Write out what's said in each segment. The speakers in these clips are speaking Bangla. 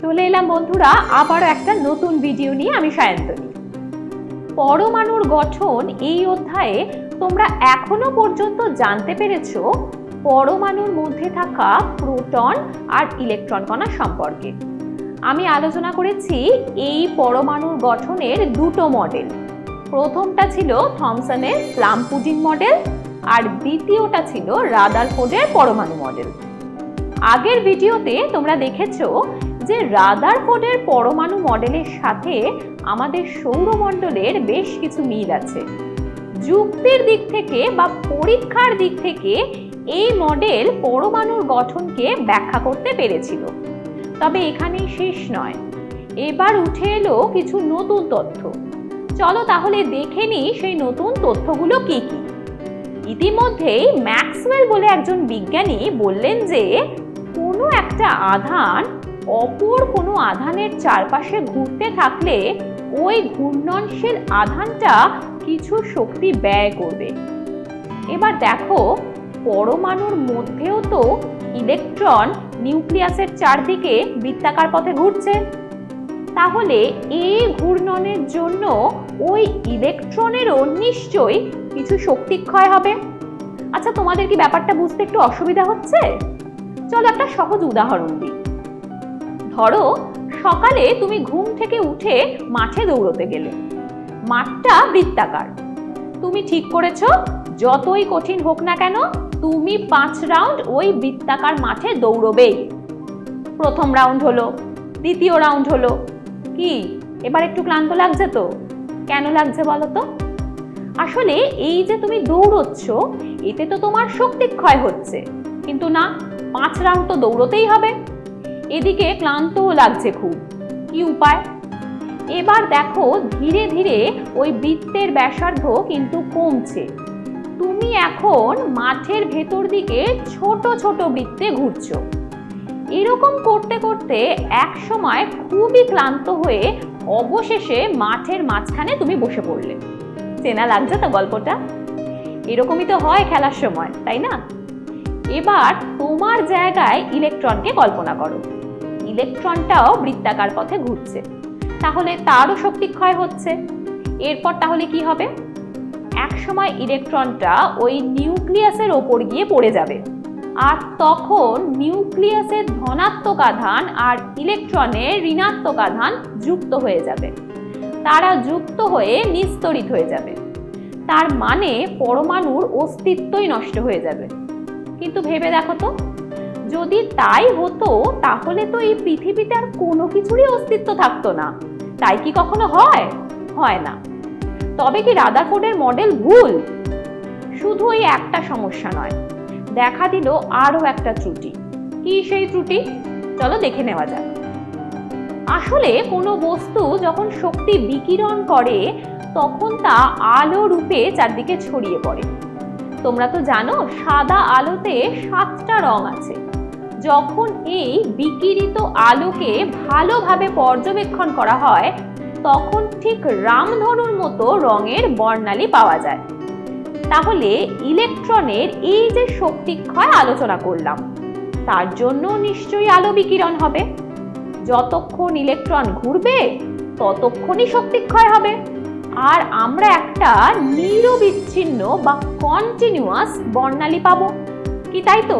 চলে এলাম বন্ধুরা, আবারও একটা নতুন ভিডিও নিয়ে আমি সায়ন্তনী। পরমাণুর গঠন এই অধ্যায়ে তোমরা এখনও পর্যন্ত জানতে পেরেছ পরমাণুর মধ্যে থাকা প্রোটন আর ইলেকট্রন কণা সম্পর্কে। আমি আলোচনা করেছি এই পরমাণুর গঠনের দুটো মডেল প্রথমটা ছিল থমসনের প্লামপুডিং মডেল আর দ্বিতীয়টা ছিল রাদারফোর্ডের পরমাণু মডেল আগের ভিডিওতে তোমরা দেখেছ যে রাদারফোর্ডের পরমাণু মডেলের সাথে আমাদের সৌরমণ্ডলের বেশ কিছু মিল আছে। যুক্তির দিক থেকে বা পরীক্ষার দিক থেকে এই মডেল পরমাণুর গঠনকে ব্যাখ্যা করতে পেরেছিল। তবে এখানেই শেষ নয়। এবার উঠে এলো কিছু নতুন তথ্য। চলো তাহলে দেখে নিই সেই নতুন তথ্যগুলো কি কি। ইতিমধ্যেই ম্যাক্সওয়েল বলে একজন বিজ্ঞানী বললেন যে, কোনো একটা আধান অপর কোনো আধানের চারপাশে ঘুরতে থাকলে ওই ঘূর্ণনশীল আধানটা কিছু শক্তি ব্যয় করবে। এবার দেখো, পরমাণুর মধ্যেও তো ইলেকট্রন নিউক্লিয়াসের চারদিকে বৃত্তাকার পথে ঘুরছে। তাহলে এই ঘূর্ণনের জন্য ওই ইলেকট্রনেরও নিশ্চয়ই কিছু শক্তি ক্ষয় হবে। আচ্ছা তোমাদের কি ব্যাপারটা বুঝতে একটু অসুবিধা হচ্ছে? চলো একটা সহজ উদাহরণ দিই। ধরো, সকালে তুমি ঘুম থেকে উঠে মাঠে দৌড়তে গেলে। মাঠটা বৃত্তাকার। তুমি ঠিক করেছ, যতই কঠিন হোক না কেন, তুমি পাঁচ রাউন্ড ওই বৃত্তাকার মাঠে দৌড়বেই প্রথম রাউন্ড হলো, দ্বিতীয় রাউন্ড হলো, কি? এবার একটু ক্লান্ত লাগছে তো? কেন লাগছে বলো তো? আসলে এই যে তুমি দৌড়চ্ছ, এতে তো তোমার শক্তি ক্ষয় হচ্ছে। কিন্তু না, পাঁচ রাউন্ড তো দৌড়তেই হবে। এদিকে ক্লান্তও লাগছে খুব। কি উপায়? এবার দেখো ধীরে ধীরে ওই বৃত্তের ব্যাসার্ধ কিন্তু কমছে। তুমি এখন মাঠের ভেতর দিকে ছোট ছোট বৃত্তে ঘুরছো। এরকম করতে করতে এক সময় খুবই ক্লান্ত হয়ে অবশেষে মাঠের মাঝখানে তুমি বসে পড়লে। চেনা লাগছে তো গল্পটা? এরকমই তো হয় খেলার সময়, তাই না? এবার তোমার জায়গায় ইলেকট্রনকে কল্পনা করো। ইলেকট্রনটাও বৃত্তাকার পথে ঘুরছে। তাহলে তারও শক্তি ক্ষয় হচ্ছে। এরপর তাহলে কি হবে? এক সময় ইলেকট্রনটা ওই নিউক্লিয়াসের ওপর গিয়ে পড়ে যাবে। আর তখন নিউক্লিয়াসের ধনাত্মক আধান আর ইলেকট্রনের ঋণাত্মক আধান যুক্ত হয়ে যাবে। তারা যুক্ত হয়ে নিস্তরিত হয়ে যাবে। তার মানে পরমাণুর অস্তিত্বই নষ্ট হয়ে যাবে। কিন্তু ভেবে দেখো তো, যদি তাই হতো, তাহলে তো এই পৃথিবীতে আর কোনো কিছুরই অস্তিত্ব থাকতো না। তাই কি কখনো হয়? হয় না। তবে কি রাদারফোর্ডের মডেল ভুল? শুধু এই একটা সমস্যা নয়। দেখা দিল আরও একটা ত্রুটি। কি সেই ত্রুটি? চলো দেখে নেওয়া যাক। আসলে কোনো বস্তু যখন শক্তি বিকিরণ করে, তখন তা আলো রূপে চারদিকে ছড়িয়ে পড়ে। তোমরা তো জানো, সাদা আলোতে সাতটা রং আছে। যখন এই বিকিরিত আলোকে ভালোভাবে পর্যবেক্ষণ করা হয়, তখন ঠিক রামধনুর মতো রঙের বর্ণালী পাওয়া যায়। তাহলে ইলেকট্রনের এই যে শক্তি ক্ষয় আলোচনা করলাম, তার জন্য নিশ্চয়ই আলো বিকিরণ হবে। যতক্ষণ ইলেকট্রন ঘুরবে, ততক্ষণই শক্তি ক্ষয় হবে। আর আমরা একটা নিরবিচ্ছিন্ন বা কন্টিনিউয়াস বর্ণালী পাবো। কি তাই তো?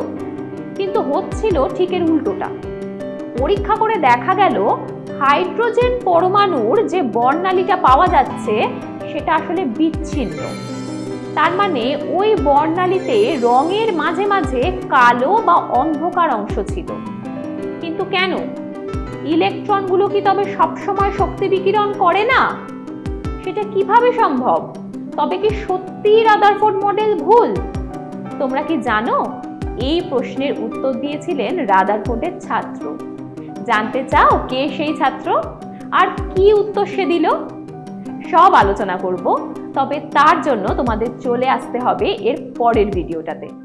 কিন্তু হচ্ছিল ঠিক এর উল্টোটা। পরীক্ষা করে দেখা গেল, হাইড্রোজেন পরমাণুর যে বর্ণালীটা পাওয়া যাচ্ছে, সেটা আসলে বিচ্ছিন্ন। তার মানে ওই বর্ণালীতে রঙের মাঝে মাঝে কালো বা অন্ধকার অংশ ছিল। কিন্তু কেন? ইলেকট্রনগুলো কি তবে সবসময় শক্তি বিকিরণ করে না? সেটা কীভাবে সম্ভব? তবে কি সত্যিই রাদারফোর্ড মডেল ভুল? তোমরা কি জানো? এই প্রশ্নের উত্তর দিয়েছিলেন রাদারফোর্ডের ছাত্র। জানতে চাও কে সেই ছাত্র? আর কি উত্তর সে দিল? সব আলোচনা করব, তবে তার জন্য তোমাদের চলে আসতে হবে এর পরের ভিডিওটাতে